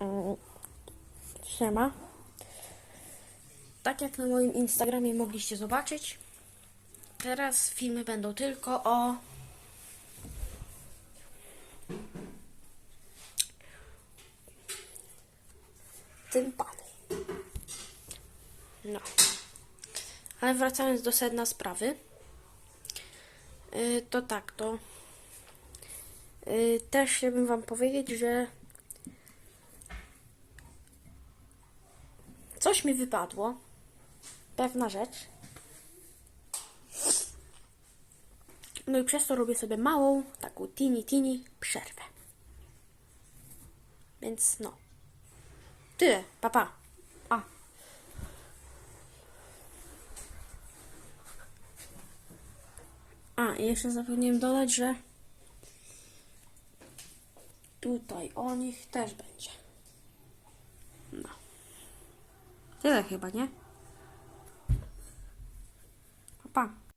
Mm, Siema. Tak jak na moim Instagramie mogliście zobaczyć, teraz filmy będą tylko o tym panu. No. Ale wracając do sedna sprawy, yy, to tak, to yy, też chciałbym wam powiedzieć, że coś mi wypadło. Pewna rzecz. No i przez to robię sobie małą, taką tini tini przerwę. Więc no. Tyle, papa. A. A, i jeszcze zapomniałem dodać, że tutaj o nich też będzie. No. Tyle chyba, nie? Pa.